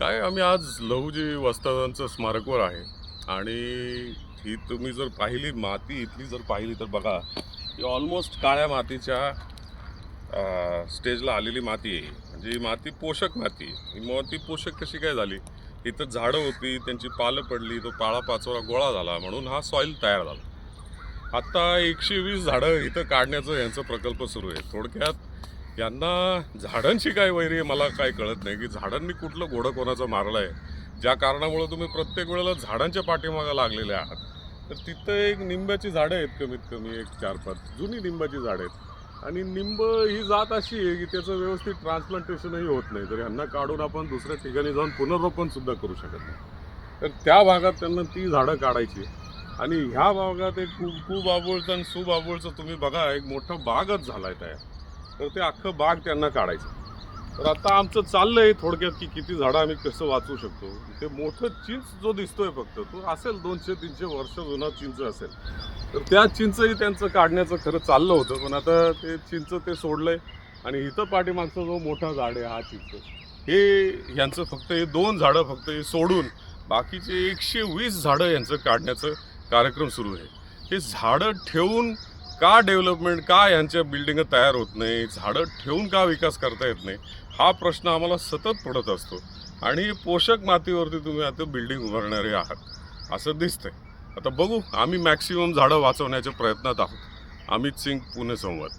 काय आम्ही आज लहुजी वस्तादांचं स्मारकवर आहे. आणि ही तुम्ही जर पाहिली माती इथली जर पाहिली तर बघा ही ऑलमोस्ट काळ्या मातीच्या स्टेजला आलेली माती आहे. म्हणजे ही माती पोषक माती आहे. ही माती पोषक कशी काय झाली? इथं झाडं होती त्यांची पालं पडली तो पाळा पाचोरा गोळा झाला म्हणून हा सॉईल तयार झाला. आत्ता एकशे वीस झाडं इथं काढण्याचं यांचा प्रकल्प सुरू आहे. थोडक्यात यांना झाडांची काय वैरी आहे मला काय कळत नाही. की झाडांनी कुठलं घोडं कोणाचं मारलं आहे ज्या कारणामुळं तुम्ही प्रत्येक वेळेला झाडांच्या पाठीमागं लागलेले आहात. तर तिथं एक निंबाची झाडं आहेत कमीत कमी एक चार पाच. जुनी निंबाची झाडं आहेत. आणि निंब ही जात अशी आहे की त्याचं व्यवस्थित ट्रान्सप्लांटेशनही होत नाही. तर यांना काढून आपण दुसऱ्या ठिकाणी जाऊन पुनर्रोपणसुद्धा करू शकत नाही. तर त्या भागात त्यांना ती झाडं काढायची आणि ह्या भागात एक खूप कुबाबुळचं आणि सुबाबुळचं तुम्ही बघा एक मोठा बागच झाला आहे तयार. तर ते अख्खं बाग त्यांना काढायचं. तर आता आमचं चाललं आहे थोडक्यात की किती झाडं आम्ही कसं वाचवू शकतो. ते मोठं चिंच जो दिसतोय फक्त तो असेल दोनशे तीनशे वर्ष जुना चिंच असेल. तर त्या चिंचही त्यांचं काढण्याचं खरं चाललं होतं पण आता ते चिंच ते सोडलंय आणि इथं पाठीमागचा जो मोठा झाड आहे हा चिंच. हे यांचं फक्त हे दोन झाडं फक्त हे सोडून बाकीचे एकशे वीस झाडं यांचं काढण्याचं कार्यक्रम सुरू आहे. हे झाडं ठेवून का डेव्हलपमेंट का यांच्या बिल्डिंग तयार होत नाही झाडं ठेवून का विकास करता येत नाही हा प्रश्न आम्हाला सतत पडत असतो. आणि पोषक मातीवरती तुम्ही आता बिल्डिंग उभारणारे आहात असं दिसतंय. आता बघू आम्ही मॅक्सिमम झाडं वाचवण्याच्या प्रयत्नात आहोत. अमित सिंग पुणे संवाद.